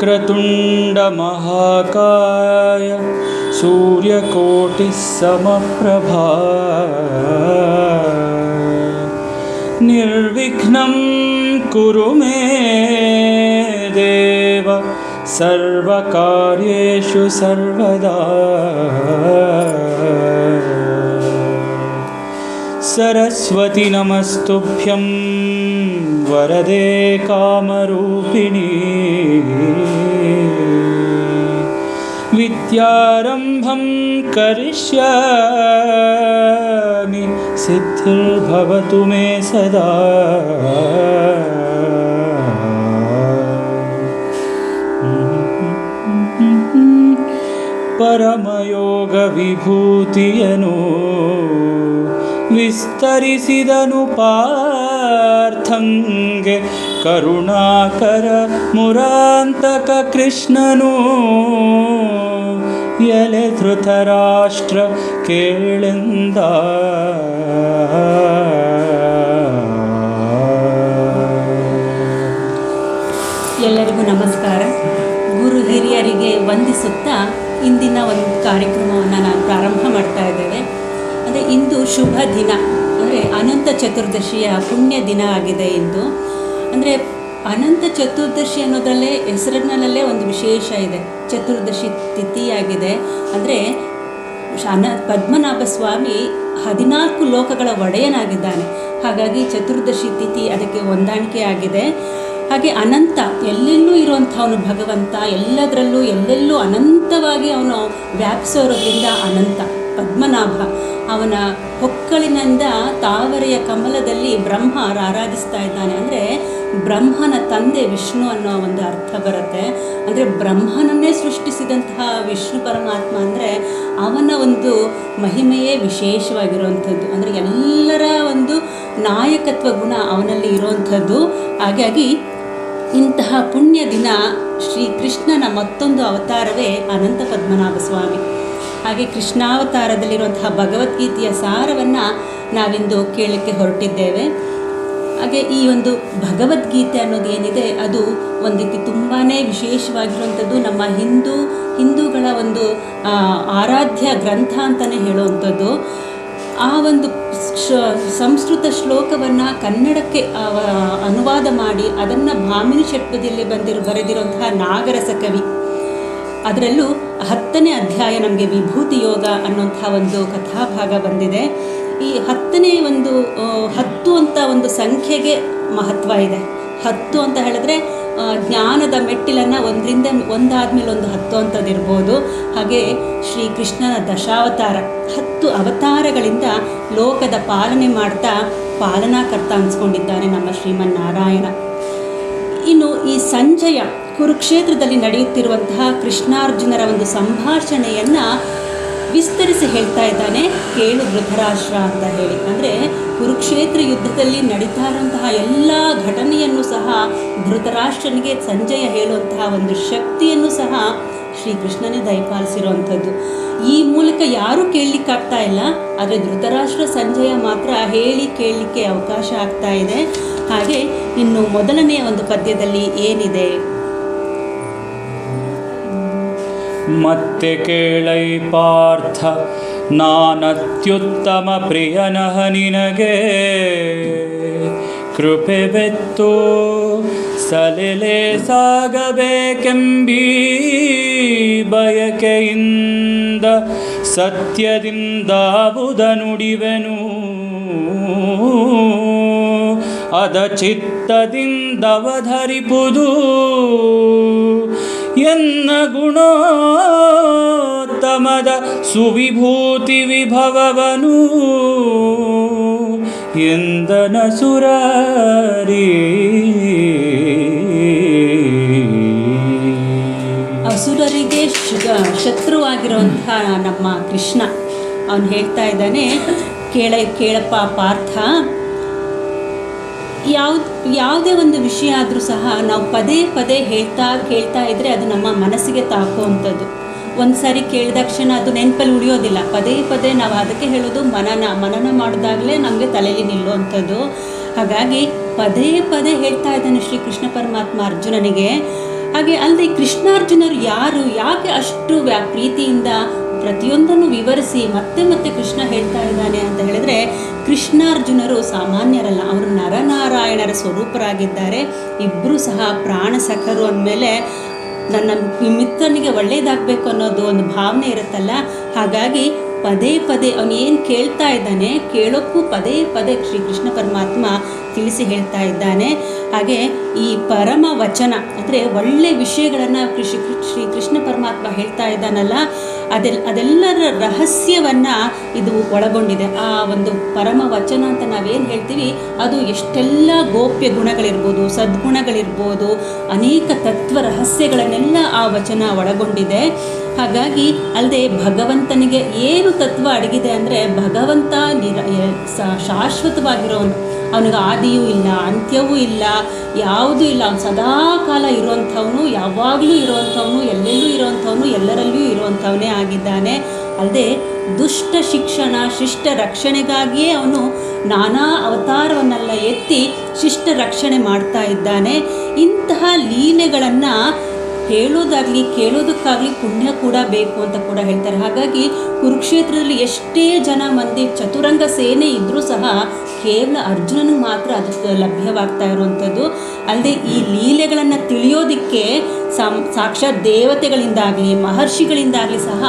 वक्रतुण्डमहाकाय सूर्यकोटिः समप्रभा निर्विघ्नं कुरु मे देव सर्वकार्येषु सर्वदा। सरस्वति नमस्तुभ्यं वरदे कामरूपिणी नित्यारम्भं करिष्यामि सिद्धिर्भवतु मे सदा। परमयोगविभूतियनु विस्तरिसिदनुपार्थङ्गे करुणाकर मुरान्तक करुणाकरमुरान्तककृष्णनु ಧೃತರಾಷ್ಟ್ರ ಕೇಳಿಂದ. ಎಲ್ಲರಿಗೂ ನಮಸ್ಕಾರ. ಗುರು ಹಿರಿಯರಿಗೆ ವಂದಿಸುತ್ತಾ ಇಂದಿನ ಒಂದು ಕಾರ್ಯಕ್ರಮವನ್ನು ನಾನು ಪ್ರಾರಂಭ ಮಾಡ್ತಾ ಇದ್ದೇವೆ ಅಂದರೆ ಇಂದು ಶುಭ ದಿನ. ಅಂದರೆ ಅನಂತ ಚತುರ್ದಶಿಯ ಪುಣ್ಯ ದಿನ ಆಗಿದೆ ಇಂದು. ಅಂದರೆ ಅನಂತ ಚತುರ್ದಶಿ ಅನ್ನೋದಲ್ಲೇ ಹೆಸರಿನಲ್ಲೇ ಒಂದು ವಿಶೇಷ ಇದೆ. ಚತುರ್ದಶಿ ತಿಥಿಯಾಗಿದೆ. ಅಂದರೆ ಅನ ಪದ್ಮನಾಭ ಸ್ವಾಮಿ ಹದಿನಾಲ್ಕು ಲೋಕಗಳ ಒಡೆಯನಾಗಿದ್ದಾನೆ. ಹಾಗಾಗಿ ಚತುರ್ದಶಿ ತಿಥಿ ಅದಕ್ಕೆ ಹೊಂದಾಣಿಕೆ ಆಗಿದೆ. ಹಾಗೆ ಅನಂತ ಎಲ್ಲೆಲ್ಲೂ ಇರುವಂಥವನು ಭಗವಂತ, ಎಲ್ಲದರಲ್ಲೂ ಎಲ್ಲೆಲ್ಲೂ ಅನಂತವಾಗಿ ಅವನು ವ್ಯಾಪಿಸೋರೋದ್ರಿಂದ ಅನಂತ, ಪದ್ಮನಾಭ. ಅವನ ಹೊಕ್ಕಳಿನಿಂದ ತಾವರೆಯ ಕಮಲದಲ್ಲಿ ಬ್ರಹ್ಮ ಆರಾಧಿಸ್ತಾ ಇದ್ದಾನೆ. ಅಂದರೆ ಬ್ರಹ್ಮನ ತಂದೆ ವಿಷ್ಣು ಅನ್ನೋ ಒಂದು ಅರ್ಥ ಬರುತ್ತೆ. ಅಂದರೆ ಬ್ರಹ್ಮನನ್ನೇ ಸೃಷ್ಟಿಸಿದಂತಹ ವಿಷ್ಣು ಪರಮಾತ್ಮ ಅಂದರೆ ಅವನ ಒಂದು ಮಹಿಮೆಯೇ ವಿಶೇಷವಾಗಿರುವಂಥದ್ದು. ಅಂದರೆ ಎಲ್ಲರ ಒಂದು ನಾಯಕತ್ವ ಗುಣ ಅವನಲ್ಲಿ ಇರುವಂಥದ್ದು. ಹಾಗಾಗಿ ಇಂತಹ ಪುಣ್ಯ ದಿನ ಶ್ರೀ ಕೃಷ್ಣನ ಮತ್ತೊಂದು ಅವತಾರವೇ ಅನಂತ ಪದ್ಮನಾಭ ಸ್ವಾಮಿ. ಹಾಗೆ ಕೃಷ್ಣಾವತಾರದಲ್ಲಿರುವಂತಹ ಭಗವದ್ಗೀತೆಯ ಸಾರವನ್ನು ನಾವಿಂದು ಕೇಳಕ್ಕೆ ಹೊರಟಿದ್ದೇವೆ. ಹಾಗೆ ಈ ಒಂದು ಭಗವದ್ಗೀತೆ ಅನ್ನೋದು ಏನಿದೆ, ಅದು ಒಂದು ರೀತಿ ತುಂಬಾ ವಿಶೇಷವಾಗಿರುವಂಥದ್ದು. ನಮ್ಮ ಹಿಂದೂ, ಹಿಂದೂಗಳ ಒಂದು ಆರಾಧ್ಯ ಗ್ರಂಥ ಅಂತಲೇ ಹೇಳುವಂಥದ್ದು. ಆ ಒಂದು ಸಂಸ್ಕೃತ ಶ್ಲೋಕವನ್ನು ಕನ್ನಡಕ್ಕೆ ಅನುವಾದ ಮಾಡಿ ಅದನ್ನು ಭಾಮಿನಿ ಷಟ್ಪದಿಯಲ್ಲಿ ಬಂದಿರೋ, ಬರೆದಿರುವಂತಹ ನಾಗರಸ ಕವಿ. ಅದರಲ್ಲೂ ಹತ್ತನೇ ಅಧ್ಯಾಯ ನಮಗೆ ವಿಭೂತಿ ಯೋಗ ಅನ್ನುವಂಥ ಒಂದು ಕಥಾಭಾಗ ಬಂದಿದೆ. ಈ ಹತ್ತನೇ ಒಂದು ಹತ್ತು ಅಂತ ಒಂದು ಸಂಖ್ಯೆಗೆ ಮಹತ್ವ ಇದೆ. ಹತ್ತು ಅಂತ ಹೇಳಿದ್ರೆ ಜ್ಞಾನದ ಮೆಟ್ಟಿಲನ್ನು ಒಂದರಿಂದ ಒಂದಾದ್ಮೇಲೆ ಒಂದು ಹತ್ತು ಅಂತದಿರ್ಬೋದು. ಹಾಗೆ ಶ್ರೀ ಕೃಷ್ಣನ ದಶಾವತಾರ, ಹತ್ತು ಅವತಾರಗಳಿಂದ ಲೋಕದ ಪಾಲನೆ ಮಾಡ್ತಾ ಪಾಲನಾಕರ್ತ ಅನ್ಸ್ಕೊಂಡಿದ್ದಾನೆ ನಮ್ಮ ಶ್ರೀಮನ್ನಾರಾಯಣ. ಇನ್ನು ಈ ಸಂಜಯ ಕುರುಕ್ಷೇತ್ರದಲ್ಲಿ ನಡೆಯುತ್ತಿರುವಂತಹ ಕೃಷ್ಣಾರ್ಜುನರ ಒಂದು ಸಂಭಾಷಣೆಯನ್ನು ವಿಸ್ತರಿಸಿ ಹೇಳ್ತಾ ಇದ್ದಾನೆ, ಕೇಳು ಧೃತರಾಷ್ಟ್ರ ಅಂತ ಹೇಳಿ. ಅಂದರೆ ಕುರುಕ್ಷೇತ್ರ ಯುದ್ಧದಲ್ಲಿ ನಡೀತಾ ಇರುವಂತಹ ಎಲ್ಲ ಘಟನೆಯನ್ನು ಸಹ ಧೃತರಾಷ್ಟ್ರನಿಗೆ ಸಂಜಯ ಹೇಳುವಂತಹ ಒಂದು ಶಕ್ತಿಯನ್ನು ಸಹ ಶ್ರೀಕೃಷ್ಣನೇ ದಯಪಾಲಿಸಿರುವಂಥದ್ದು. ಈ ಮೂಲಕ ಯಾರೂ ಕೇಳಲಿಕ್ಕಾಗ್ತಾ ಇಲ್ಲ, ಆದರೆ ಧೃತರಾಷ್ಟ್ರ ಸಂಜಯ ಮಾತ್ರ ಹೇಳಿ ಕೇಳಲಿಕ್ಕೆ ಅವಕಾಶ ಆಗ್ತಾ ಇದೆ. ಹಾಗೆ ಇನ್ನು ಮೊದಲನೆಯ ಒಂದು ಪದ್ಯದಲ್ಲಿ ಏನಿದೆ? ಮತ್ತೆ ಕೇಳೈ ಪಾರ್ಥ, ನಾನತ್ಯುತ್ತಮ ಪ್ರಿಯನಹ ನಿನಗೆ. ಕೃಪೆ ಬೆತ್ತು ಸಲೆಲೆ ಸಾಗಬೇಕೆಂಬೀ ಬಯಕೆಯಿಂದ ಸತ್ಯದಿಂದಾವುದ ನುಡಿವೆನು ಅದ ಚಿತ್ತದಿಂದವಧರಿಪುದು ಎನ್ನ ಗುಣೋತ್ತಮದ ಸುವಿಭೂತಿ ವಿಭವವನು ಎಂದನ ಸುರಾರಿ. ಅಸುರರಿಗೆ ಶತ್ರುವಾಗಿರುವಂತಹ ನಮ್ಮ ಕೃಷ್ಣ. ಅವನು ಹೇಳ್ತಾ ಇದ್ದಾನೆ, ಕೇಳ ಕೇಳಪ್ಪ ಪಾರ್ಥ ಯಾವ್ದು ಯಾವುದೇ ಒಂದು ವಿಷಯ ಆದರೂ ಸಹ ನಾವು ಪದೇ ಪದೇ ಹೇಳ್ತಾ, ಕೇಳ್ತಾ ಇದ್ದರೆ ಅದು ನಮ್ಮ ಮನಸ್ಸಿಗೆ ತಾಕುವಂಥದ್ದು. ಒಂದು ಸಾರಿ ಕೇಳಿದ ತಕ್ಷಣ ಅದು ನೆನಪಲ್ಲಿ ಉಳಿಯೋದಿಲ್ಲ. ಪದೇ ಪದೇ ನಾವು ಅದಕ್ಕೆ ಹೇಳೋದು ಮನನ ಮನನ ಮಾಡಿದಾಗಲೇ ನಮಗೆ ತಲೆಯಲ್ಲಿ ನಿಲ್ಲುವಂಥದ್ದು. ಹಾಗಾಗಿ ಪದೇ ಪದೇ ಹೇಳ್ತಾ ಇದ್ದಾನೆ ಶ್ರೀ ಕೃಷ್ಣ ಪರಮಾತ್ಮ ಅರ್ಜುನನಿಗೆ. ಹಾಗೆ ಅಲ್ಲದೆ ಕೃಷ್ಣಾರ್ಜುನರು ಯಾರು, ಯಾಕೆ ಅಷ್ಟು ವ್ಯಾ, ಪ್ರೀತಿಯಿಂದ ಪ್ರತಿಯೊಂದನ್ನು ವಿವರಿಸಿ ಮತ್ತೆ ಮತ್ತೆ ಕೃಷ್ಣ ಹೇಳ್ತಾ ಇದ್ದಾನೆ ಅಂತ ಹೇಳಿದ್ರೆ ಕೃಷ್ಣಾರ್ಜುನರು ಸಾಮಾನ್ಯರಲ್ಲ, ಅವರು ನರನಾರಾಯಣರ ಸ್ವರೂಪರಾಗಿದ್ದಾರೆ. ಇಬ್ಬರು ಸಹ ಪ್ರಾಣ ಸಖರು ಅಂದಮೇಲೆ ನನ್ನ ಮಿತ್ರನಿಗೆ ಒಳ್ಳೇದಾಗಬೇಕು ಅನ್ನೋದು ಒಂದು ಭಾವನೆ ಇರುತ್ತಲ್ಲ. ಹಾಗಾಗಿ ಪದೇ ಪದೇ ಅವನು ಏನು ಕೇಳ್ತಾ ಇದ್ದಾನೆ, ಕೇಳೋಕ್ಕೂ ಪದೇ ಪದೇ ಶ್ರೀ ಕೃಷ್ಣ ಪರಮಾತ್ಮ ತಿಳಿಸಿ ಹೇಳ್ತಾ ಇದ್ದಾನೆ. ಹಾಗೆ ಈ ಪರಮ ವಚನ, ಅಂದರೆ ಒಳ್ಳೆ ವಿಷಯಗಳನ್ನು ಕೃಷಿ ಶ್ರೀ ಕೃಷ್ಣ ಪರಮಾತ್ಮ ಹೇಳ್ತಾ ಇದ್ದಾನಲ್ಲ ಅದೆಲ್ಲ ಅದೆಲ್ಲರ ರಹಸ್ಯವನ್ನು ಇದು ಒಳಗೊಂಡಿದೆ. ಆ ಒಂದು ಪರಮ ವಚನ ಅಂತ ನಾವೇನು ಹೇಳ್ತೀವಿ, ಅದು ಎಷ್ಟೆಲ್ಲ ಗೋಪ್ಯ ಗುಣಗಳಿರ್ಬೋದು, ಸದ್ಗುಣಗಳಿರ್ಬೋದು, ಅನೇಕ ತತ್ವ ರಹಸ್ಯಗಳನ್ನೆಲ್ಲ ಆ ವಚನ ಒಳಗೊಂಡಿದೆ. ಹಾಗಾಗಿ ಅಲ್ಲದೆ ಭಗವಂತನಿಗೆ ಏನು ತತ್ವ ಅಡಗಿದೆ ಅಂದರೆ ಭಗವಂತ ನಿರ ಶಾಶ್ವತವಾಗಿರೋ ಅವನಿಗೆ ಆದಿಯೂ ಇಲ್ಲ, ಅಂತ್ಯವೂ ಇಲ್ಲ, ಯಾವುದೂ ಇಲ್ಲ. ಅವನು ಸದಾ ಕಾಲ ಇರುವಂಥವನು, ಯಾವಾಗಲೂ ಇರುವಂಥವನು, ಎಲ್ಲೆಲ್ಲೂ ಇರುವಂಥವನು, ಎಲ್ಲರಲ್ಲಿಯೂ ಇರುವಂಥವನೇ ಆಗಿದ್ದಾನೆ. ಅಲ್ಲದೆ ದುಷ್ಟ ಶಿಕ್ಷಣ, ಶಿಷ್ಟ ರಕ್ಷಣೆಗಾಗಿಯೇ ಅವನು ನಾನಾ ಅವತಾರವನ್ನೆಲ್ಲ ಎತ್ತಿ ಶಿಷ್ಟ ರಕ್ಷಣೆ ಮಾಡ್ತಾ ಇದ್ದಾನೆ. ಇಂತಹ ಲೀಲೆಗಳನ್ನು ಹೇಳೋದಾಗಲಿ ಕೇಳೋದಕ್ಕಾಗಲಿ ಪುಣ್ಯ ಕೂಡ ಬೇಕು ಅಂತ ಕೂಡ ಹೇಳ್ತಾರೆ. ಹಾಗಾಗಿ ಕುರುಕ್ಷೇತ್ರದಲ್ಲಿ ಎಷ್ಟೇ ಜನ ಮಂದಿ ಚತುರಂಗ ಸೇನೆ ಇದ್ದರೂ ಸಹ ಕೇವಲ ಅರ್ಜುನನಿಗೆ ಮಾತ್ರ ಅದು ಲಭ್ಯವಾಗ್ತಾ ಇರುವಂಥದ್ದು. ಅಲ್ಲದೆ ಈ ಲೀಲೆಗಳನ್ನು ತಿಳಿಯೋದಕ್ಕೆ ಸಾಮ್, ಸಾಕ್ಷಾತ್ ದೇವತೆಗಳಿಂದಾಗಲಿ, ಮಹರ್ಷಿಗಳಿಂದಾಗಲಿ ಸಹ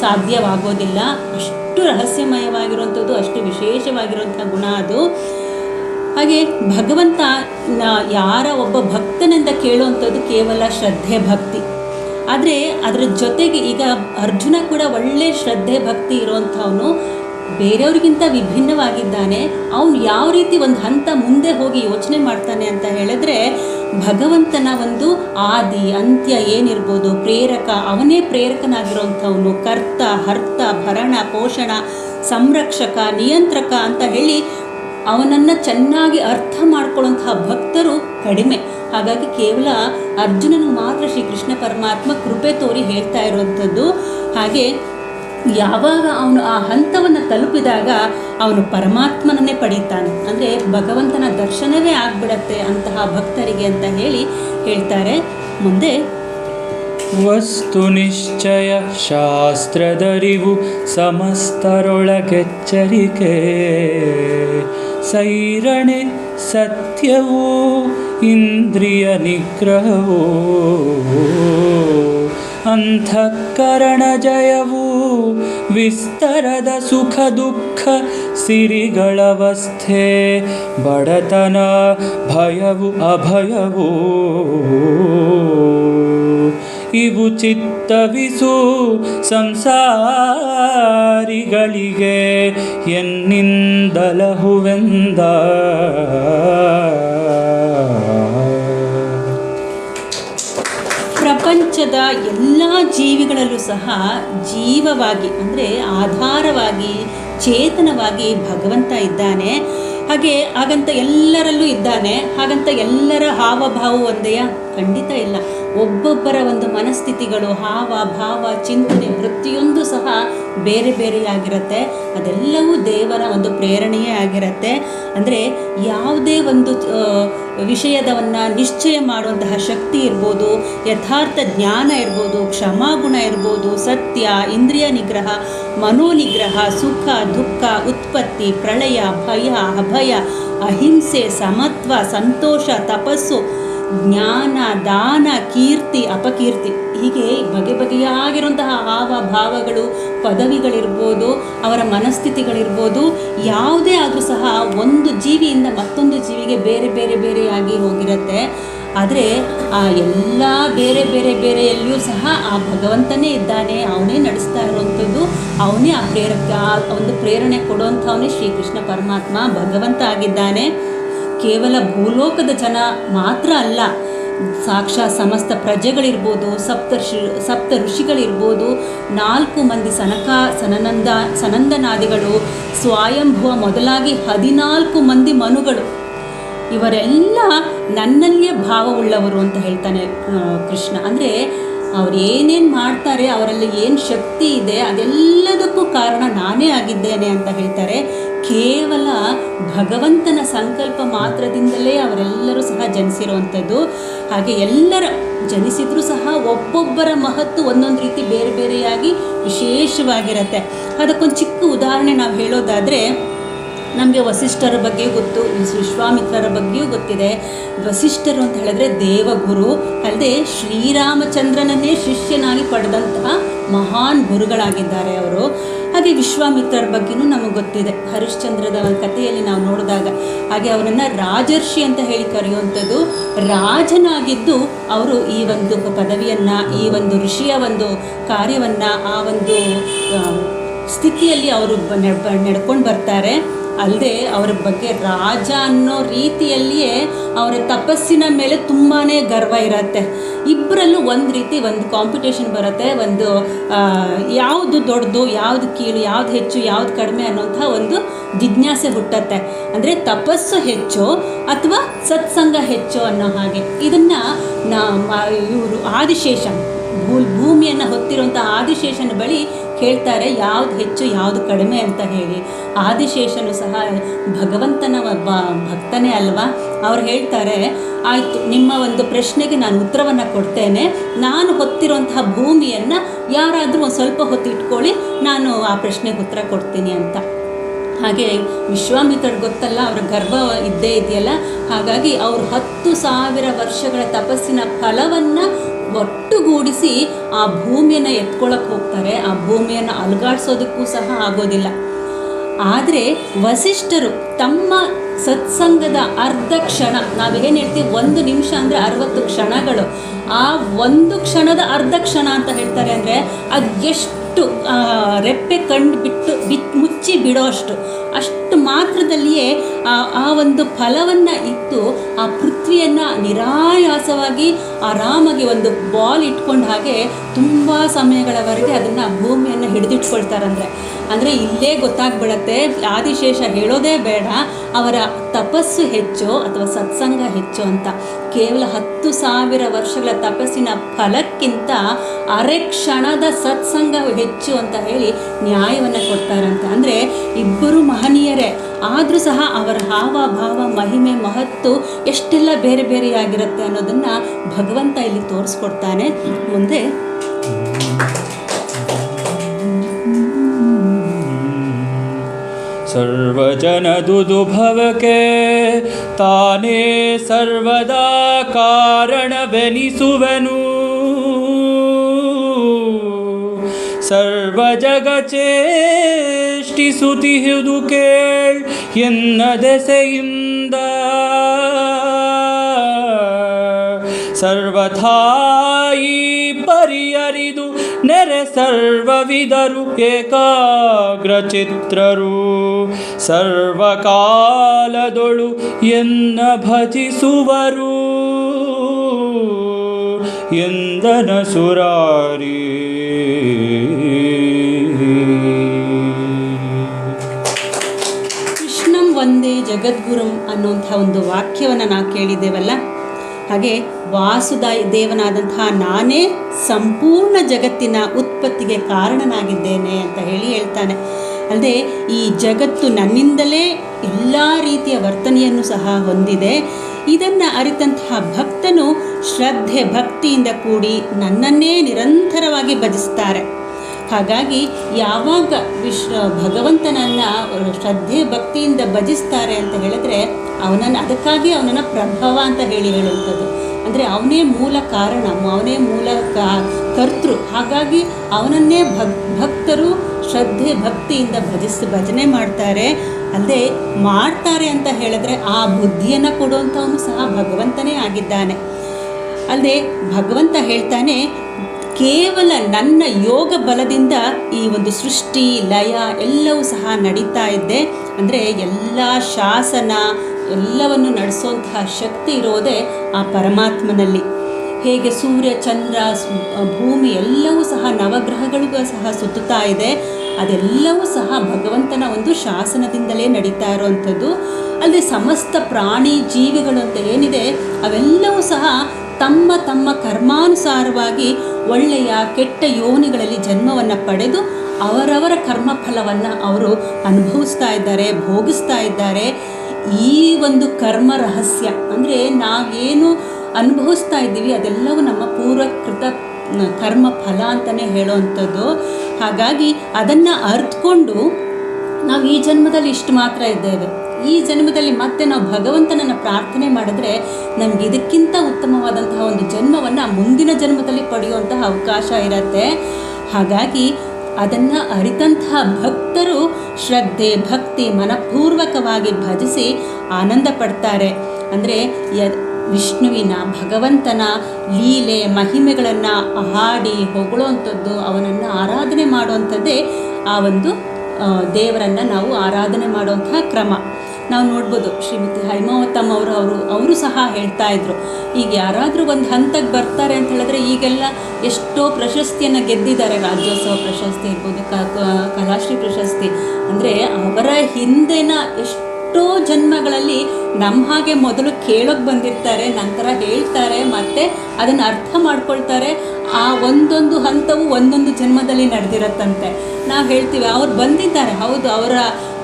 ಸಾಧ್ಯವಾಗೋದಿಲ್ಲ. ಅಷ್ಟು ರಹಸ್ಯಮಯವಾಗಿರುವಂಥದ್ದು, ಅಷ್ಟು ವಿಶೇಷವಾಗಿರುವಂಥ ಗುಣ ಅದು. ಹಾಗೆ ಭಗವಂತ ಯಾರ ಒಬ್ಬ ಭಕ್ತನಿಂದ ಕೇಳುವಂಥದ್ದು ಕೇವಲ ಶ್ರದ್ಧೆ ಭಕ್ತಿ. ಆದರೆ ಅದರ ಜೊತೆಗೆ ಈಗ ಅರ್ಜುನ ಕೂಡ ಒಳ್ಳೆ ಶ್ರದ್ಧೆ ಭಕ್ತಿ ಇರುವಂಥವನು ಬೇರೆಯವ್ರಿಗಿಂತ ವಿಭಿನ್ನವಾಗಿದ್ದಾನೆ. ಅವನು ಯಾವ ರೀತಿ ಒಂದು ಹಂತ ಮುಂದೆ ಹೋಗಿ ಯೋಚನೆ ಮಾಡ್ತಾನೆ ಅಂತ ಹೇಳಿದ್ರೆ ಭಗವಂತನ ಒಂದು ಆದಿ, ಅಂತ್ಯ ಏನಿರ್ಬೋದು, ಪ್ರೇರಕ, ಅವನೇ ಪ್ರೇರಕನಾಗಿರುವಂಥವನು ಕರ್ತ, ಹರ್ತ, ಭರಣ, ಪೋಷಣ, ಸಂರಕ್ಷಕ, ನಿಯಂತ್ರಕ ಅಂತ ಹೇಳಿ ಅವನನ್ನು ಚೆನ್ನಾಗಿ ಅರ್ಥ ಮಾಡ್ಕೊಳ್ಳುವಂತಹ ಭಕ್ತರು ಕಡಿಮೆ. ಹಾಗಾಗಿ ಕೇವಲ ಅರ್ಜುನನು ಮಾತ್ರ ಶ್ರೀ ಕೃಷ್ಣ ಪರಮಾತ್ಮ ಕೃಪೆ ತೋರಿ ಹೇಳ್ತಾ ಇರುವಂಥದ್ದು. ಹಾಗೆ ಯಾವಾಗ ಅವನು ಆ ಹಂತವನ್ನು ತಲುಪಿದಾಗ ಅವನು ಪರಮಾತ್ಮನನ್ನೇ ಪಡೀತಾನೆ ಅಂದರೆ ಭಗವಂತನ ದರ್ಶನವೇ ಆಗ್ಬಿಡತ್ತೆ ಅಂತಹ ಭಕ್ತರಿಗೆ ಅಂತ ಹೇಳಿ ಹೇಳ್ತಾರೆ. ಮುಂದೆ ವಸ್ತು ನಿಶ್ಚಯ ಶಾಸ್ತ್ರದರಿವು ಸಮಸ್ತರೊಳಗೆಚ್ಚರಿಕೆ. ಸೈರಣೆ ಸತ್ಯವೂ ಇಂದ್ರಿಯ ನಿಗ್ರಹವೋ. ಅಂತಃಕರಣ ಜಯವೂ ವಿಸ್ತರದ ಸುಖ ದುಃಖ ಸಿರಿಗಳವಸ್ಥೆ ಬಡತನ ಭಯವು ಅಭಯವೂ. ಇವು ಚಿತ್ತವಿಸು ಸಂಸಾರಿಗಳಿಗೆ ಎನ್ನಿಂದಲಹುವೆಂದ. ಪ್ರಪಂಚದ ಎಲ್ಲ ಜೀವಿಗಳಲ್ಲೂ ಸಹ ಜೀವವಾಗಿ ಅಂದರೆ ಆಧಾರವಾಗಿ ಚೇತನವಾಗಿ ಭಗವಂತ ಇದ್ದಾನೆ. ಹಾಗೆ ಹಾಗಂತ ಎಲ್ಲರಲ್ಲೂ ಇದ್ದಾನೆ, ಹಾಗಂತ ಎಲ್ಲರ ಹಾವಭಾವ ಒಂದೆಯ ಖಂಡಿತ ಇಲ್ಲ. ಒಬ್ಬೊಬ್ಬರ ಒಂದು ಮನಸ್ಥಿತಿಗಳು, ಹಾವ, ಭಾವ, ಚಿಂತನೆ ಪ್ರತಿಯೊಂದು ಸಹ ಬೇರೆ ಬೇರೆಯಾಗಿರುತ್ತೆ. ಅದೆಲ್ಲವೂ ದೇವರ ಒಂದು ಪ್ರೇರಣೆಯೇ ಆಗಿರುತ್ತೆ. ಅಂದರೆ ಯಾವುದೇ ಒಂದು ವಿಷಯದವನ್ನು ನಿಶ್ಚಯ ಮಾಡುವಂತಹ ಶಕ್ತಿ ಇರ್ಬೋದು, ಯಥಾರ್ಥ ಜ್ಞಾನ ಇರ್ಬೋದು ಕ್ಷಮಾಗುಣ ಇರ್ಬೋದು, ಸತ್ಯ, ಇಂದ್ರಿಯ ನಿಗ್ರಹ, ಮನೋನಿಗ್ರಹ, ಸುಖ, ದುಃಖ, ಉತ್ಪತ್ತಿ, ಪ್ರಳಯ, ಭಯ, ಅಭಯ, ಅಹಿಂಸೆ, ಸಮತ್ವ, ಸಂತೋಷ, ತಪಸ್ಸು ಜ್ಞಾನ, ದಾನ, ಕೀರ್ತಿ, ಅಪಕೀರ್ತಿ ಹೀಗೆ ಬಗೆ ಬಗೆಯಾಗಿರುವಂತಹ ಹಾವ ಭಾವಗಳು, ಪದವಿಗಳಿರ್ಬೋದು, ಅವರ ಮನಸ್ಥಿತಿಗಳಿರ್ಬೋದು, ಯಾವುದೇ ಆದರೂ ಸಹ ಒಂದು ಜೀವಿಯಿಂದ ಮತ್ತೊಂದು ಜೀವಿಗೆ ಬೇರೆ ಬೇರೆ ಬೇರೆಯಾಗಿ ಹೋಗಿರುತ್ತೆ. ಆದರೆ ಆ ಎಲ್ಲ ಬೇರೆ ಬೇರೆ ಬೇರೆಯಲ್ಲಿಯೂ ಸಹ ಆ ಭಗವಂತನೇ ಇದ್ದಾನೆ, ಅವನೇ ನಡೆಸ್ತಾ ಇರುವಂಥದ್ದು, ಅವನೇ ಆ ಪ್ರೇರಕ, ಒಂದು ಪ್ರೇರಣೆ ಕೊಡುವಂಥವನೇ ಶ್ರೀಕೃಷ್ಣ ಪರಮಾತ್ಮ, ಭಗವಂತ ಆಗಿದ್ದಾನೆ. ಕೇವಲ ಭೂಲೋಕದ ಜನ ಮಾತ್ರ ಅಲ್ಲ ಸಾಕ್ಷಾತ್ ಸಮಸ್ತ ಪ್ರಜೆಗಳಿರ್ಬೋದು ಸಪ್ತ ಸಪ್ತ ಋಷಿಗಳಿರ್ಬೋದು, ನಾಲ್ಕು ಮಂದಿ ಸನಕ, ಸನನಂದ, ಸನಂದನಾದಿಗಳು, ಸ್ವಯಂಭುವ ಮೊದಲಾಗಿ ಹದಿನಾಲ್ಕು ಮಂದಿ ಮನುಗಳು. ಇವರೆಲ್ಲ ನನ್ನಲ್ಲಿಯೇ ಭಾವವುಳ್ಳವರು ಅಂತ ಹೇಳ್ತಾನೆ ಕೃಷ್ಣ. ಅಂದರೆ ಅವ್ರು ಏನೇನು ಮಾಡ್ತಾರೆ, ಅವರಲ್ಲಿ ಏನು ಶಕ್ತಿ ಇದೆ, ಅದೆಲ್ಲದಕ್ಕೂ ಕಾರಣ ನಾನೇ ಆಗಿದ್ದೇನೆ ಅಂತ ಹೇಳ್ತಾರೆ. ಕೇವಲ ಭಗವಂತನ ಸಂಕಲ್ಪ ಮಾತ್ರದಿಂದಲೇ ಅವರೆಲ್ಲರೂ ಸಹ ಜನಿಸಿರುವಂಥದ್ದು. ಹಾಗೆ ಎಲ್ಲರ ಜನಿಸಿದರೂ ಸಹ ಒಬ್ಬೊಬ್ಬರ ಮಹತ್ತು ಒಂದೊಂದು ರೀತಿ ಬೇರೆ ಬೇರೆಯಾಗಿ ವಿಶೇಷವಾಗಿರುತ್ತೆ. ಅದಕ್ಕೊಂದು ಚಿಕ್ಕ ಉದಾಹರಣೆ ನಾವು ಹೇಳೋದಾದರೆ, ನಮಗೆ ವಸಿಷ್ಠರ ಬಗ್ಗೆ ಗೊತ್ತು ವಿಶ್ವಾಮಿತ್ರರ ಬಗ್ಗೆಯೂ ಗೊತ್ತಿದೆ. ವಸಿಷ್ಠರು ಅಂತ ಹೇಳಿದ್ರೆ ದೇವಗುರು, ಅಲ್ಲದೆ ಶ್ರೀರಾಮಚಂದ್ರನನ್ನೇ ಶಿಷ್ಯನಾಗಿ ಪಡೆದಂತಹ ಮಹಾನ್ ಗುರುಗಳಾಗಿದ್ದಾರೆ ಅವರು. ಹಾಗೆ ವಿಶ್ವಾಮಿತ್ರರ ಬಗ್ಗೆನೂ ನಮಗೆ ಗೊತ್ತಿದೆ. ಹರಿಶ್ಚಂದ್ರದ ಕಥೆಯಲ್ಲಿ ನಾವು ನೋಡಿದಾಗ ಹಾಗೆ ಅವರನ್ನು ರಾಜರ್ಷಿ ಅಂತ ಹೇಳಿ ಕರೆಯುವಂಥದ್ದು. ರಾಜನಾಗಿದ್ದು ಅವರು ಈ ಒಂದು ಪದವಿಯನ್ನು, ಈ ಒಂದು ಋಷಿಯ ಒಂದು ಕಾರ್ಯವನ್ನು, ಆ ಒಂದು ಸ್ಥಿತಿಯಲ್ಲಿ ಅವರು ನಡ್ಕೊಂಡು ಬರ್ತಾರೆ. ಅಲ್ಲದೆ ಅವರ ಬಗ್ಗೆ ರಾಜ ಅನ್ನೋ ರೀತಿಯಲ್ಲಿಯೇ ಅವರ ತಪಸ್ಸಿನ ಮೇಲೆ ತುಂಬಾ ಗರ್ವ ಇರುತ್ತೆ. ಇಬ್ಬರಲ್ಲೂ ಒಂದು ರೀತಿ ಒಂದು ಕಾಂಪಿಟೇಷನ್ ಬರುತ್ತೆ, ಒಂದು ಯಾವುದು ದೊಡ್ಡದು, ಯಾವುದು ಕೀಳು, ಯಾವುದು ಹೆಚ್ಚು, ಯಾವುದು ಕಡಿಮೆ ಅನ್ನೋಂಥ ಒಂದು ಜಿಜ್ಞಾಸೆ ಹುಟ್ಟತ್ತೆ. ಅಂದರೆ ತಪಸ್ಸು ಹೆಚ್ಚು ಅಥವಾ ಸತ್ಸಂಗ ಹೆಚ್ಚು ಅನ್ನೋ ಹಾಗೆ. ಇದನ್ನು ನಾ ಇವರು ಆದಿಶೇಷ, ಭೂ, ಭೂಮಿಯನ್ನು ಹೊತ್ತಿರುವಂಥ ಆದಿಶೇಷನ ಬಳಿ ಕೇಳ್ತಾರೆ, ಯಾವ್ದು ಹೆಚ್ಚು, ಯಾವುದು ಕಡಿಮೆ ಅಂತ ಹೇಳಿ. ಆದಿಶೇಷನು ಸಹ ಭಗವಂತನ ಒಬ್ಬ ಭಕ್ತನೇ ಅಲ್ವಾ? ಅವ್ರು ಹೇಳ್ತಾರೆ, ಆಯಿತು, ನಿಮ್ಮ ಒಂದು ಪ್ರಶ್ನೆಗೆ ನಾನು ಉತ್ತರವನ್ನು ಕೊಡ್ತೇನೆ. ನಾನು ಹೊತ್ತಿರುವಂತಹ ಭೂಮಿಯನ್ನು ಯಾರಾದರೂ ಒಂದು ಸ್ವಲ್ಪ ಹೊತ್ತು ಇಟ್ಕೊಳ್ಳಿ ನಾನು ಆ ಪ್ರಶ್ನೆಗೆ ಉತ್ತರ ಕೊಡ್ತೀನಿ ಅಂತ. ಹಾಗೆ ವಿಶ್ವಾಮಿತ್ರ ಗೊತ್ತಲ್ಲ, ಅವರ ಗರ್ಭ ಇದ್ದೇ ಇದೆಯಲ್ಲ? ಹಾಗಾಗಿ ಅವರು ಹತ್ತು ಸಾವಿರ ವರ್ಷಗಳ ತಪಸ್ಸಿನ ಫಲವನ್ನು ಒಟ್ಟುಗೂಡಿಸಿ ಆ ಭೂಮಿಯನ್ನು ಎತ್ಕೊಳ್ಳೋಕೆ ಹೋಗ್ತಾರೆ, ಆ ಭೂಮಿಯನ್ನು ಅಲುಗಾಡಿಸೋದಕ್ಕೂ ಸಹ ಆಗೋದಿಲ್ಲ. ಆದರೆ ವಸಿಷ್ಠರು ತಮ್ಮ ಸತ್ಸಂಗದ ಅರ್ಧ ಕ್ಷಣ, ನಾವೇನು ಹೇಳ್ತೀವಿ, ಒಂದು ನಿಮಿಷ ಅಂದರೆ ಅರವತ್ತು ಕ್ಷಣಗಳು, ಆ ಒಂದು ಕ್ಷಣದ ಅರ್ಧ ಕ್ಷಣ ಅಂತ ಹೇಳ್ತಾರೆ ಅಂದರೆ ಅದು ಎಷ್ಟು ರೆಪ್ಪೆ ಕಂಡು ಬಿಟ್ಟು ಬಿತ್ ಮುಚ್ಚಿ ಬಿಡೋ ಅಷ್ಟು ಅಷ್ಟು ಮಾತ್ರದಲ್ಲಿಯೇ ಆ ಆ ಒಂದು ಫಲವನ್ನು ಇತ್ತು ಆ ಪೃಥ್ವಿಯನ್ನು ನಿರಾಯಾಸವಾಗಿ ಆರಾಮಾಗಿ ಒಂದು ಬಾಲ್ ಇಟ್ಕೊಂಡ ಹಾಗೆ ತುಂಬ ಸಮಯಗಳವರೆಗೆ ಅದನ್ನು ಭೂಮಿಯನ್ನು ಹಿಡಿದಿಟ್ಕೊಳ್ತಾರಂದ್ರೆ. ಅಂದರೆ ಇಲ್ಲೇ ಗೊತ್ತಾಗ್ಬಿಡತ್ತೆ. ಆದಿಶೇಷ ಹೇಳೋದೇ ಬೇಡ. ಅವರ ತಪಸ್ಸು ಹೆಚ್ಚು ಅಥವಾ ಸತ್ಸಂಗ ಹೆಚ್ಚು ಅಂತ. ಕೇವಲ ಹತ್ತು ಸಾವಿರ ವರ್ಷಗಳ ತಪಸ್ಸಿನ ಫಲಕ್ಕಿಂತ ಅರೆ ಕ್ಷಣದ ಸತ್ಸಂಗ ಹೆಚ್ಚು ಅಂತ ಹೇಳಿ ನ್ಯಾಯವನ್ನು ಕೊಡ್ತಾರಂತೆ. ಅಂದರೆ ಇಬ್ಬರು ಮಹನೀಯರೇ ಆದರೂ ಸಹ ಅವರ ಹಾವ, ಭಾವ, ಮಹಿಮೆ, ಮಹತ್ತು ಎಷ್ಟೆಲ್ಲ ಬೇರೆ ಬೇರೆಯಾಗಿರುತ್ತೆ ಅನ್ನೋದನ್ನು ಭಗವಂತ ಇಲ್ಲಿ ತೋರಿಸ್ಕೊಡ್ತಾನೆ. ಮುಂದೆ. ಸರ್ವಜನದುದುಭವಕ್ಕೆ ತಾನೇ ಸರ್ವದಾ ಕಾರಣವೆನಿಸುವನು. ಸರ್ವ ಜಗ ಚೇಷ್ಟಿಸುತ್ತಿಹುದು ಕೇಳ್ ಎನ್ನ ದೆಸೆಯಿಂದ ಸರ್ವಥಾಯಿ ಪರಿಯರಿದು ನೆರೆ ಸರ್ವವಿದರು ಏಕಾಗ್ರ ಚಿತ್ರರು ಸರ್ವಕಾಲದೊಳು ಎನ್ನ ಭಜಿಸುವರು. ಎಂದನ ಸುರಾರಿ ಜಗದ್ಗುರುಂ ಅನ್ನುವಂಥ ಒಂದು ವಾಕ್ಯವನ್ನು ನಾವು ಕೇಳಿದ್ದೇವಲ್ಲ? ಹಾಗೆ ವಾಸುದಾಯ ದೇವನಾದಂತಹ ನಾನೇ ಸಂಪೂರ್ಣ ಜಗತ್ತಿನ ಉತ್ಪತ್ತಿಗೆ ಕಾರಣನಾಗಿದ್ದೇನೆ ಅಂತ ಹೇಳಿ ಹೇಳ್ತಾನೆ. ಅಲ್ಲದೆ ಈ ಜಗತ್ತು ನನ್ನಿಂದಲೇ ಎಲ್ಲ ರೀತಿಯ ವರ್ತನೆಯನ್ನು ಸಹ ಹೊಂದಿದೆ. ಇದನ್ನು ಅರಿತಂತಹ ಭಕ್ತನು ಶ್ರದ್ಧೆ ಭಕ್ತಿಯಿಂದ ಕೂಡಿ ನನ್ನನ್ನೇ ನಿರಂತರವಾಗಿ ಭಜಿಸ್ತಾರೆ. ಹಾಗಾಗಿ ಯಾವಾಗ ವಿಶ್ ಭಗವಂತನನ್ನು ಶ್ರದ್ಧೆ ಭಕ್ತಿಯಿಂದ ಭಜಿಸ್ತಾರೆ ಅಂತ ಹೇಳಿದ್ರೆ ಅವನನ್ನು ಅದಕ್ಕಾಗಿ ಅವನನ್ನು ಪ್ರಭಾವ ಅಂತ ಹೇಳಿ ಹೇಳುವಂಥದ್ದು. ಅಂದರೆ ಅವನೇ ಮೂಲ ಕಾರಣ, ಅವನೇ ಮೂಲ ಕರ್ತೃ. ಹಾಗಾಗಿ ಅವನನ್ನೇ ಭಕ್ ಭಕ್ತರು ಶ್ರದ್ಧೆ ಭಕ್ತಿಯಿಂದ ಭಜಿಸ್ ಭಜನೆ ಮಾಡ್ತಾರೆ. ಅಲ್ಲದೆ ಮಾಡ್ತಾರೆ ಅಂತ ಹೇಳಿದ್ರೆ ಆ ಬುದ್ಧಿಯನ್ನು ಕೊಡುವಂಥವನು ಸಹ ಭಗವಂತನೇ ಆಗಿದ್ದಾನೆ. ಅಲ್ಲದೆ ಭಗವಂತ ಹೇಳ್ತಾನೆ ಕೇವಲ ನನ್ನ ಯೋಗ ಬಲದಿಂದ ಈ ಒಂದು ಸೃಷ್ಟಿ, ಲಯ ಎಲ್ಲವೂ ಸಹ ನಡೀತಾ ಇದ್ದೆ. ಅಂದರೆ ಎಲ್ಲ ಶಾಸನ, ಎಲ್ಲವನ್ನು ನಡೆಸುವಂತಹ ಶಕ್ತಿ ಇರೋದೇ ಆ ಪರಮಾತ್ಮನಲ್ಲಿ. ಹೇಗೆ ಸೂರ್ಯ, ಚಂದ್ರ, ಭೂಮಿ ಎಲ್ಲವೂ ಸಹ ನವಗ್ರಹಗಳಿಗೂ ಸಹ ಸುತ್ತುತ್ತಾ ಇದೆ. ಅದೆಲ್ಲವೂ ಸಹ ಭಗವಂತನ ಒಂದು ಶಾಸನದಿಂದಲೇ ನಡೀತಾ ಇರುವಂಥದ್ದು. ಅಲ್ಲದೆ ಸಮಸ್ತ ಪ್ರಾಣಿ ಜೀವಿಗಳು ಅಂತ ಏನಿದೆ, ಅವೆಲ್ಲವೂ ಸಹ ತಮ್ಮ ತಮ್ಮ ಕರ್ಮಾನುಸಾರವಾಗಿ ಒಳ್ಳೆಯ ಕೆಟ್ಟ ಯೋನಿಗಳಲ್ಲಿ ಜನ್ಮವನ್ನು ಪಡೆದು ಅವರವರ ಕರ್ಮಫಲವನ್ನು ಅವರು ಅನುಭವಿಸ್ತಾ ಇದ್ದಾರೆ, ಭೋಗಿಸ್ತಾ ಇದ್ದಾರೆ. ಈ ಒಂದು ಕರ್ಮ ರಹಸ್ಯ ಅಂದರೆ ನಾವೇನು ಅನುಭವಿಸ್ತಾ ಇದ್ದೀವಿ ಅದೆಲ್ಲವೂ ನಮ್ಮ ಪೂರ್ವಕೃತ ಕರ್ಮ ಫಲ ಅಂತಲೇ ಹೇಳುವಂಥದ್ದು. ಹಾಗಾಗಿ ಅದನ್ನು ಅರ್ಥಕೊಂಡು ನಾವು ಈ ಜನ್ಮದಲ್ಲಿ ಇಷ್ಟು ಮಾತ್ರ ಇದ್ದೇವೆ. ಈ ಜನ್ಮದಲ್ಲಿ ಮತ್ತೆ ನಾವು ಭಗವಂತನನ್ನು ಪ್ರಾರ್ಥನೆ ಮಾಡಿದ್ರೆ ನಮ್ಗೆ ಇದಕ್ಕಿಂತ ಉತ್ತಮವಾದಂತಹ ಒಂದು ಜನ್ಮವನ್ನು ಮುಂದಿನ ಜನ್ಮದಲ್ಲಿ ಪಡೆಯುವಂತಹ ಅವಕಾಶ ಇರತ್ತೆ. ಹಾಗಾಗಿ ಅದನ್ನು ಅರಿತಂತಹ ಭಕ್ತರು ಶ್ರದ್ಧೆ, ಭಕ್ತಿ ಮನಪೂರ್ವಕವಾಗಿ ಭಜಿಸಿ ಆನಂದ ಪಡ್ತಾರೆ. ಅಂದರೆ ಯ ವಿಷ್ಣುವಿನ ಭಗವಂತನ ಲೀಲೆ, ಮಹಿಮೆಗಳನ್ನು ಹಾಡಿ ಹೊಗಳುವಂಥದ್ದು ಅವನನ್ನು ಆರಾಧನೆ ಮಾಡುವಂಥದ್ದೇ ಆ ಒಂದು ದೇವರನ್ನು ನಾವು ಆರಾಧನೆ ಮಾಡುವಂತಹ ಕ್ರಮ. ನಾವು ನೋಡ್ಬೋದು. ಶ್ರೀಮತಿ ಹೈಮಾವತಮ್ಮ ಅವರು ಅವರು ಅವರು ಸಹ ಹೇಳ್ತಾ ಇದ್ರು, ಈಗ ಯಾರಾದರೂ ಒಂದು ಹಂತಕ್ಕೆ ಬರ್ತಾರೆ ಅಂತ ಹೇಳಿದ್ರೆ ಈಗೆಲ್ಲ ಎಷ್ಟೋ ಪ್ರಶಸ್ತಿಯನ್ನು ಗೆದ್ದಿದ್ದಾರೆ. ರಾಜ್ಯೋತ್ಸವ ಪ್ರಶಸ್ತಿ ಇರ್ಬೋದು ಕಲಾಶ್ರೀ ಪ್ರಶಸ್ತಿ. ಅಂದರೆ ಅವರ ಹಿಂದಿನ ಎಷ್ಟೋ ಜನ್ಮಗಳಲ್ಲಿ ನಮ್ಮ ಹಾಗೆ ಮೊದಲು ಕೇಳೋಕೆ ಬಂದಿರ್ತಾರೆ, ನಂತರ ಹೇಳ್ತಾರೆ, ಮತ್ತು ಅದನ್ನು ಅರ್ಥ ಮಾಡ್ಕೊಳ್ತಾರೆ. ಆ ಒಂದೊಂದು ಹಂತವು ಒಂದೊಂದು ಜನ್ಮದಲ್ಲಿ ನಡೆದಿರತ್ತಂತೆ. ನಾವು ಹೇಳ್ತೀವಿ, ಅವ್ರು ಬಂದಿದ್ದಾರೆ. ಹೌದು, ಅವರ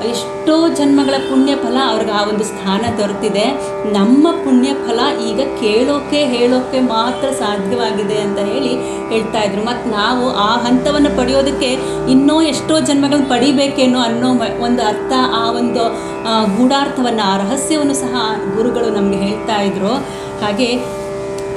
ಎಷ್ಟೋ ಜನ್ಮಗಳ ಪುಣ್ಯ ಫಲ ಅವ್ರಿಗೆ ಆ ಒಂದು ಸ್ಥಾನ ದೊರೆತಿದೆ. ನಮ್ಮ ಪುಣ್ಯ ಫಲ ಈಗ ಕೇಳೋಕೆ ಹೇಳೋಕೆ ಮಾತ್ರ ಸಾಧ್ಯವಾಗಿದೆ ಅಂತ ಹೇಳಿ ಹೇಳ್ತಾ ಇದ್ರು. ಮತ್ತು ನಾವು ಆ ಹಂತವನ್ನು ಪಡೆಯೋದಕ್ಕೆ ಇನ್ನೂ ಎಷ್ಟೋ ಜನ್ಮಗಳನ್ನ ಪಡಿಬೇಕೇನೋ ಅನ್ನೋ ಒಂದು ಅರ್ಥ, ಆ ಒಂದು ಗೂಢಾರ್ಥವನ್ನು, ಆ ರಹಸ್ಯವನ್ನು ಸಹ ಗುರುಗಳು ನಮಗೆ ಹೇಳ್ತಾ ಇದ್ರು. ಹಾಗೆ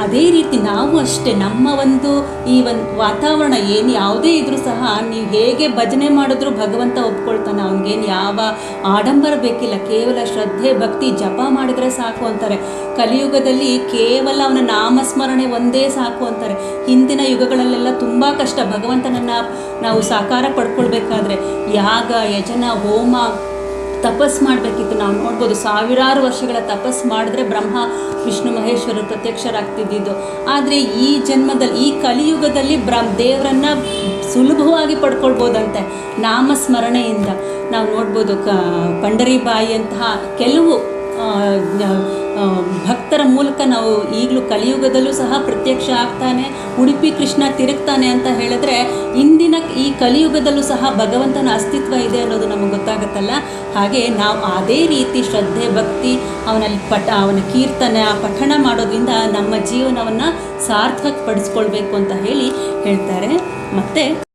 ಅದೇ ರೀತಿ ನಾವು ಅಷ್ಟೇ, ನಮ್ಮ ಒಂದು ಈ ಒಂದು ವಾತಾವರಣ ಏನು ಯಾವುದೇ ಇದ್ರೂ ಸಹ ನೀವು ಹೇಗೆ ಭಜನೆ ಮಾಡಿದ್ರು ಭಗವಂತ ಒಪ್ಕೊಳ್ತಾನೆ, ಅವನಿಗೇನು ಯಾವ ಆಡಂಬರ ಬೇಕಿಲ್ಲ, ಕೇವಲ ಶ್ರದ್ಧೆ, ಭಕ್ತಿ, ಜಪ ಮಾಡಿದರೆ ಸಾಕು ಅಂತಾರೆ. ಕಲಿಯುಗದಲ್ಲಿ ಕೇವಲ ಅವನ ನಾಮಸ್ಮರಣೆ ಒಂದೇ ಸಾಕು ಅಂತಾರೆ. ಹಿಂದಿನ ಯುಗಗಳಲ್ಲೆಲ್ಲ ತುಂಬ ಕಷ್ಟ. ಭಗವಂತನನ್ನು ನಾವು ಸಾಕಾರ ಪಡ್ಕೊಳ್ಬೇಕಾದ್ರೆ ಯಾಗ, ಯಜನ, ಹೋಮ ತಪಸ್ ಮಾಡಬೇಕಿತ್ತು. ನಾವು ನೋಡ್ಬೋದು ಸಾವಿರಾರು ವರ್ಷಗಳ ತಪಸ್ ಮಾಡಿದ್ರೆ ಬ್ರಹ್ಮ, ವಿಷ್ಣು, ಮಹೇಶ್ವರ ಪ್ರತ್ಯಕ್ಷರಾಗ್ತಿದ್ದಿದ್ದು. ಆದರೆ ಈ ಜನ್ಮದಲ್ಲಿ, ಈ ಕಲಿಯುಗದಲ್ಲಿ ಬ್ರಹ್ಮ ದೇವರನ್ನು ಸುಲಭವಾಗಿ ಪಡ್ಕೊಳ್ಬೋದಂತೆ ನಾಮಸ್ಮರಣೆಯಿಂದ. ನಾವು ನೋಡ್ಬೋದು ಕ, ಪಂಡರಿಬಾಯಿಯಂತಹ ಕೆಲವು ಭಕ್ತರ ಮೂಲಕ ನಾವು ಈಗಲೂ ಕಲಿಯುಗದಲ್ಲೂ ಸಹ ಪ್ರತ್ಯಕ್ಷ ಆಗ್ತಾನೆ, ಉಡುಪಿ ಕೃಷ್ಣ ತಿರುಗ್ತಾನೆ ಅಂತ ಹೇಳಿದ್ರೆ ಇಂದಿನ ಈ ಕಲಿಯುಗದಲ್ಲೂ ಸಹ ಭಗವಂತನ ಅಸ್ತಿತ್ವ ಇದೆ ಅನ್ನೋದು ನಮಗೆ ಗೊತ್ತಾಗುತ್ತಲ್ಲ? ಹಾಗೆ ನಾವು ಅದೇ ರೀತಿ ಶ್ರದ್ಧೆ, ಭಕ್ತಿ, ಅವನಲ್ಲಿ ಪಠ, ಅವನ ಕೀರ್ತನೆ, ಆ ಪಠಣ ಮಾಡೋದ್ರಿಂದ ನಮ್ಮ ಜೀವನವನ್ನು ಸಾರ್ಥಕಪಡಿಸ್ಕೊಳ್ಬೇಕು ಅಂತ ಹೇಳಿ ಹೇಳ್ತಾರೆ. ಮತ್ತು